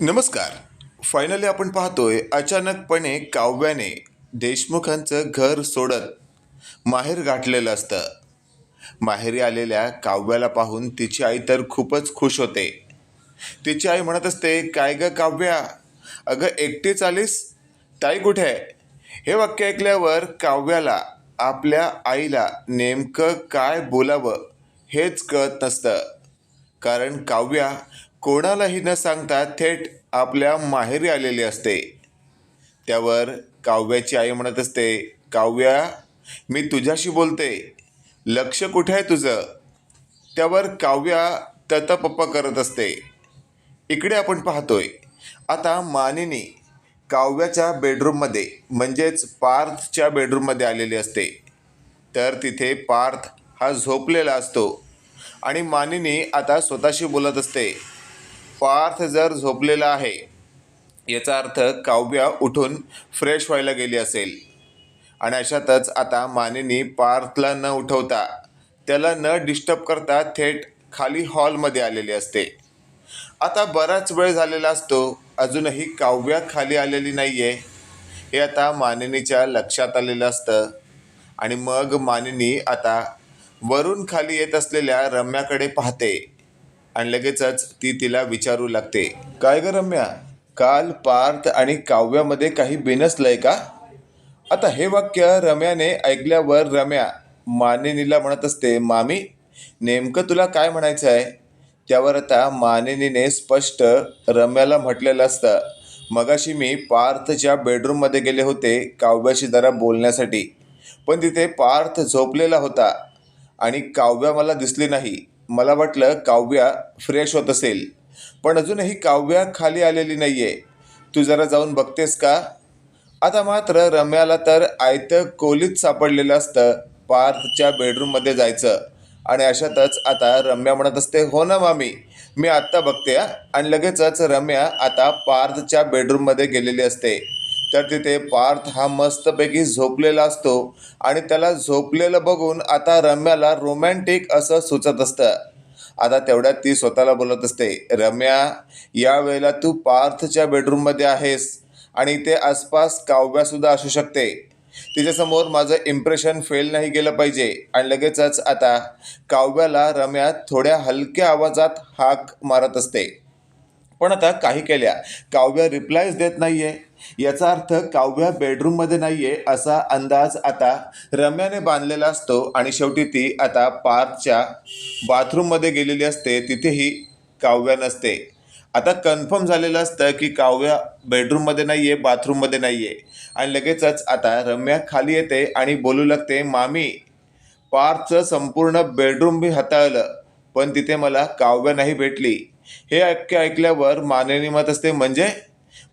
नमस्कार. फायनली आपण पाहतोय अचानकपणे काव्याने देशमुखांचं घर सोडत माहेर गाठलेलं असतं. माहेरी आलेल्या काव्याला पाहून तिची आई तर खूपच खुश होते. तिची आई म्हणत असते काय ग काव्या? अगं एकटीच आलीस? ताई कुठे आहे? हे वाक्य ऐकल्यावर काव्याला आपल्या आईला नेमकं काय बोलावं हेच कळत नसतं. कारण काव्या कोणालाही न सांगता थेट आपल्या माहेरी आलेली असते. त्यावर काव्याची आई म्हणत असते काव्या मी तुझ्याशी बोलते. लक्ष कुठे आहे तुझं? त्यावर काव्या ततपप्पा करत असते. इकडे आपण पाहतोय. आता मानिनी काव्याच्या बेडरूममध्ये म्हणजेच पार्थच्या बेडरूममध्ये आलेली असते. तर तिथे पार्थ हा झोपलेला असतो आणि मानिनी आता स्वतःशी बोलत असते. पार्थ जर झोपलेला आहे याचा अर्थ काव्या उठून फ्रेश व्हायला गेली असेल. आणि अशातच आता मानिनी पार्थला न उठवता त्याला न डिस्टर्ब करता थेट खाली हॉलमध्ये आलेली असते. आता बराच वेळ झालेला असतो अजूनही काव्या खाली आलेली नाही आहे हे आता मानिनीच्या लक्षात आलेलं असतं. आणि मग मानिनी आता वरून खाली येत असलेल्या रम्याकडे पाहते. आणि लगेचच ती तिला विचारू लागते. काय ग रम्या? काल पार्थ आणि काव्यामध्ये काही बिनसलंय का? आता हे वाक्य रम्याने ऐकल्यावर रम्या मानिनीला म्हणत असते मामी नेमकं तुला काय म्हणायचं आहे त्यावर आता मानिनीने स्पष्ट रम्याला म्हटलेलं असतं. मगाशी मी पार्थच्या बेडरूममध्ये गेले होते काव्याशी जरा बोलण्यासाठी. पण तिथे पार्थ झोपलेला होता आणि काव्या मला दिसली नाही. मला वाटलं काव्या फ्रेश होत असेल. पण अजूनही काव्या खाली आलेली नाही आहे तू जरा जाऊन बघतेस का? आता मात्र रम्याला तर आयतं कोलीत सापडलेलं असतं पार्थच्या बेडरूममध्ये जायचं. आणि अशातच आता रम्या म्हणत असते हो ना मामी मी आत्ता बघते आणि लगेचच रम्या आता पार्थच्या बेडरूममध्ये गेलेली असते. तर तिथे पार्थ हा मस्तपैकी झोपलेला असतो आणि त्याला झोपलेलं बघून आता रम्याला रोमॅन्टिक असं सुचत असतं. आता तेवढ्यात ती स्वतःला बोलत असते रम्या या वेळेला तू पार्थच्या बेडरूममध्ये आहेस आणि ते आसपास काव्यासुद्धा असू शकते. तिच्यासमोर माझं इम्प्रेशन फेल नाही गेलं पाहिजे. आणि लगेचच आता काव्याला रम्या थोड्या हलक्या आवाजात हाक मारत असते. पण आता काही केल्या. काव्या रिप्लायच देत नाही आहे याचा अर्थ काव्या बेडरूममध्ये नाही आहे असा अंदाज आता रम्याने बांधलेला असतो आणि शेवटी ती आता पार्कच्या बाथरूममध्ये गेलेली असते. तिथेही काव्या नसते. आता कन्फर्म झालेलं असतं की काव्या बेडरूममध्ये नाही आहे बाथरूममध्ये नाही आहे आणि लगेचच आता रम्या खाली येते आणि बोलू लागते मामी पार्थचं संपूर्ण बेडरूम मी हाताळलं पण तिथे मला काव्य नाही भेटली. हे ऐक्य ऐकल्यावर मानेनी मत असते म्हणजे?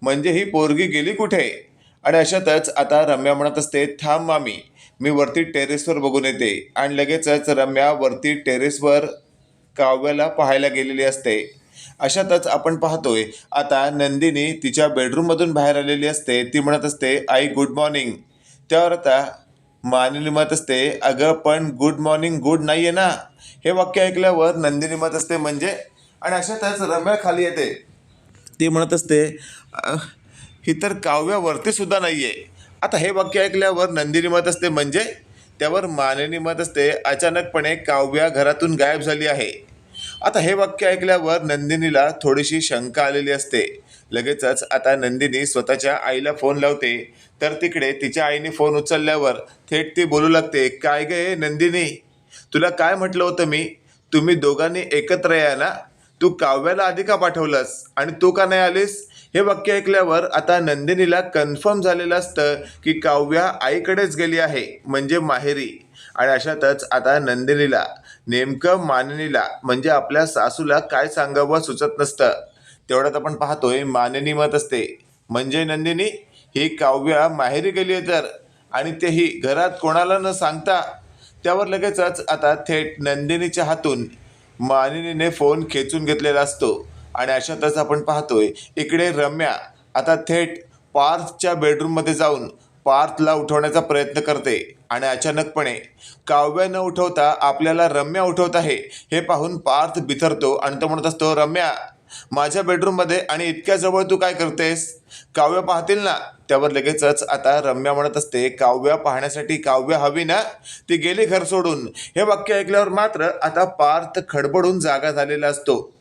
म्हणजे ही पोरगी गेली कुठे? आणि अशातच आता रम्या म्हणत असते थांब मामी मी वरती टेरेसवर बघून येते. आणि लगेचच रम्या वरती टेरेसवर काव्याला पाहायला गेलेली असते. अशातच आपण पाहतोय आता नंदिनी तिच्या बेडरूममधून बाहेर आलेली असते. ती म्हणत असते आई गुड मॉर्निंग त्यावर आता मानिनी मत असते अगं पण गुड मॉर्निंग गुड नाही आहे ना. हे वाक्य ऐकल्यावर नंदिनी मत असते म्हणजे? आणि अशातच रम्या खाली येते. ती म्हणत असते ही तर काव्यावरती सुद्धा नाही आहे आता हे वाक्य ऐकल्यावर नंदिनी मत असते म्हणजे? त्यावर मानिनी मत असते अचानकपणे काव्या घरातून गायब झाली आहे. आता हे वाक्य ऐकल्यावर नंदिनीला थोडीशी शंका आलेली असते. लगेचच आता नंदिनी स्वतःच्या आईला फोन लावते. तर तिकडे तिच्या आईने फोन उचलल्यावर थेट ती बोलू लागते काय गे नंदिनी? तुला काय म्हटलं होतं मी? तुम्ही दोघांनी एकत्र या ना? तू काव्याला आधी का पाठवलंस? आणि तू का नाही आलीस? हे वाक्य ऐकल्यावर आता नंदिनीला कन्फर्म झालेलं असतं की काव्या आईकडेच गेली आहे म्हणजे माहेरी. आणि अशातच आता नंदिनीला नेमकं मानिनीला म्हणजे आपल्या सासूला काय सांगावं सुचत नसतं. तेवढ्यात आपण पाहतोय मानिनी मत असते. म्हणजे नंदिनी ही काव्या माहेरी गेली आहे तर? आणि तेही घरात कोणाला न सांगता? त्यावर लगेचच आता थेट नंदिनीच्या हातून मानिनीने फोन खेचून घेतलेला असतो. आणि अशातच आपण पाहतोय इकडे रम्या आता थेट पार्थच्या बेडरूममध्ये जाऊन पार्थला उठवण्याचा प्रयत्न करते. आणि अचानकपणे काव्य न उठवता आपल्याला रम्या उठवत आहे. हे पाहून पार्थ बिथरतो आणि तो म्हणत असतो रम्या माझ्या बेडरूममध्ये आणि इतक्या जवळ तू काय करतेस? काव्य पाहतील ना त्यावर लगेचच आता रम्या म्हणत असते काव्य पाहण्यासाठी काव्य हवी ना? ती गेली घर सोडून. हे वाक्य ऐकल्यावर मात्र आता पार्थ खडबडून जागा झालेला असतो.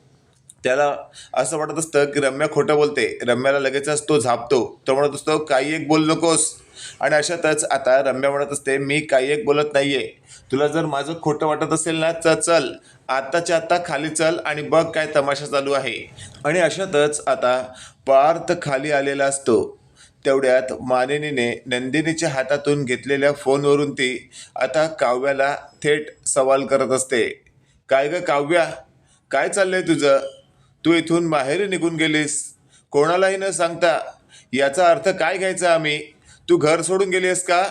त्याला असं वाटत असतं की रम्या खोटं बोलते. रम्याला लगेचच तो झापतो. तो म्हणत असतो काही एक बोल नकोस. आणि अशातच आता रम्या म्हणत असते मी काही एक बोलत नाहीये. तुला जर माझं खोटं वाटत असेल ना तर चल. आत्ताच्या आत्ता खाली चल आणि बघ काय तमाशा चालू आहे. आणि अशातच आता पार्थ खाली आलेला असतो. तेवढ्यात मानिनीने नंदिनीच्या हातातून घेतलेल्या फोनवरून ती आता काव्याला थेट सवाल करत असते. काय ग काव्या? काय चाललंय तुझं? तू इथून माहेरी निघून गेलीस. कोणालाही न सांगता. याचा अर्थ काय घ्यायचा आम्ही? तू घर सोडून गेली आहेस का?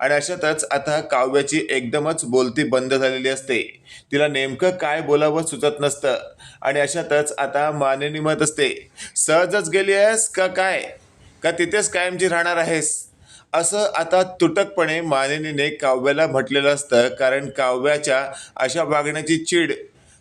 आणि अशातच आता काव्याची एकदमच बोलती बंद झालेली असते. तिला नेमकं काय बोलावं सुचत नसतं. आणि अशातच आता मानेनी मत असते सहजच गेली आहेस का काय? का तिथेच कायमची राहणार आहेस? असं आता तुटकपणे मानिनीने काव्याला म्हटलेलं असतं कारण काव्याच्या अशा वागण्याची चीड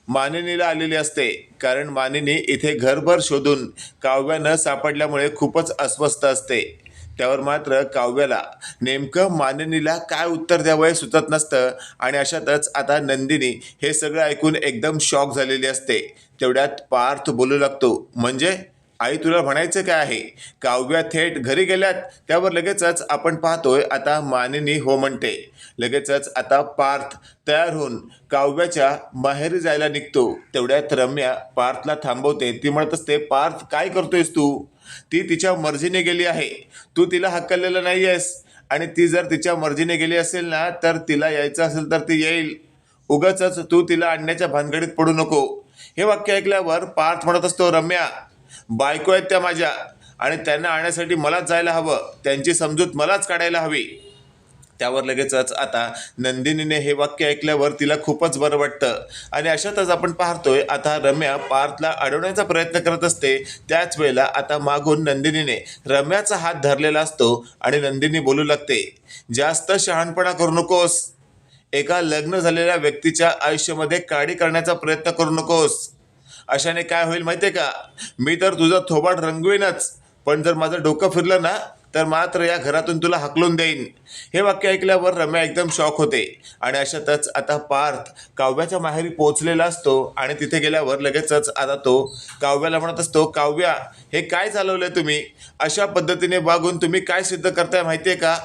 मानिनीला आलेली असते. कारण मानिनी इथे घरभर शोधून काव्या न सापडल्यामुळे खूपच अस्वस्थ असते. त्यावर मात्र काव्याला नेमकं मानिनीला काय उत्तर द्यावं हे सुचत नसतं आणि अशातच आता नंदिनी हे सगळं ऐकून एकदम शॉक झालेली असते. तेवढ्यात पार्थ बोलू लागतो. म्हणजे? आई तुला म्हणायचं काय आहे? काव्या थेट घरी गेल्यात त्यावर लगेचच आपण पाहतोय आता मानिनी हो म्हणते. लगेचच आता पार्थ तयार होऊन काव्याच्या माहेरी जायला निघतो. तेवढ्यात रम्या पार्थला थांबवते. ती म्हणत असते पार्थ काय करतोयस तू? ती तिच्या मर्जीने गेली आहे. तू तिला हक्कलेलं नाही आहेस आणि ती जर तिच्या मर्जीने गेली असेल ना तर तिला यायचं असेल तर ती येईल. उगाच तू तिला आणण्याच्या भानगडीत पडू नको. हे वाक्य ऐकल्यावर पार्थ म्हणत असतो रम्या बायको आहेत त्या माझ्या. आणि त्यांना आणण्यासाठी मलाच जायला हवं. त्यांची समजूत मलाच काढायला हवी. त्यावर लगेचच आता नंदिनीने हे वाक्य ऐकल्यावर तिला खूपच बरं वाटतं. आणि अशातच आपण पाहतोय आता रम्या पार्थला अडवण्याचा प्रयत्न करत असते. त्याच वेळेला आता मागून नंदिनीने रम्याचा हात धरलेला असतो आणि नंदिनी बोलू लागते जास्त शहाणपणा करू नकोस. एका लग्न झालेल्या व्यक्तीच्या आयुष्यामध्ये काडी करण्याचा प्रयत्न करू नकोस. अशाने काय होईल माहिती आहे का? मी तर तुझा थोबाड रंगवेनच. पण जर माझं डोकं फिरलं ना तर मात्र या घरातून तुला हकलून देईन. हे वाक्य ऐकल्यावर रम्या एकदम शॉक होते. आणि अशातच आता पार्थ काव्याच्या माहेरी पोहोचलेला असतो आणि तिथे गेल्यावर लगेचच आता तो काव्याला म्हणत असतो काव्या हे काय चालवलं तुम्ही? अशा पद्धतीने वागून तुम्ही काय सिद्ध करताय माहिती आहे का?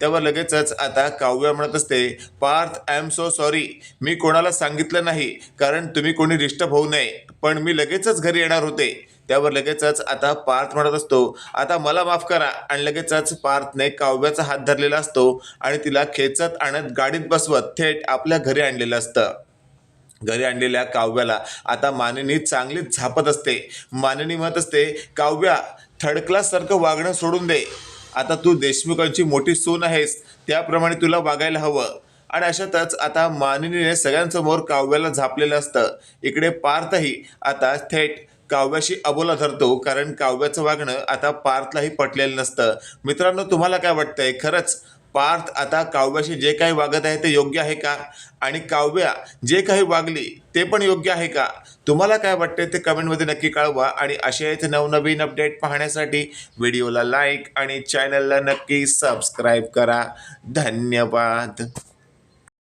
तेव्हा लगेचच आता काव्य म्हणत असते Parth I am so sorry मी कोणाला सांगितलं नाही कारण तुम्ही कोणी डिस्टर्ब होऊ नये पण मी लगेचच घरी येणार होते. त्यावर लगेचच आता पार्थ म्हणत असतो आता मला माफ करा. आणि लगेचच पार्थने काव्याचा हात धरलेला असतो आणि तिला खेचत आणत गाडीत बसवत थेट आपल्या घरी आणलेलं असतं. घरी आणलेल्या काव्याला आता मानिनी चांगलीच झापत असते. मानिनी म्हणत असते काव्या थर्ड क्लाससारखं वागणं सोडून दे. आता तू देशमुखांची मोठी सून आहेस त्याप्रमाणे तुला वागायला हवं. आणि अशातच आता मानिनीने सगळ्यांसमोर काव्याला झापलेलं असतं. इकडे पार्थही आता थेट काव्याशी अबोला धरतो कारण काव्याचं वागणं आता पार्थलाही पटलेलं नसतं. मित्रांनो तुम्हाला काय वाटतंय? खरंच पार्थ आता काव्याशी जे काही वागत आहे ते योग्य आहे का? आणि काव्या जे काही वागली ते पण योग्य आहे का? तुम्हाला काय वाटते ते कमेंटमध्ये नक्की कळवा आणि असेच नवनवीन अपडेट पाहण्यासाठी व्हिडिओला लाईक आणि चॅनलला नक्की सबस्क्राईब करा. धन्यवाद.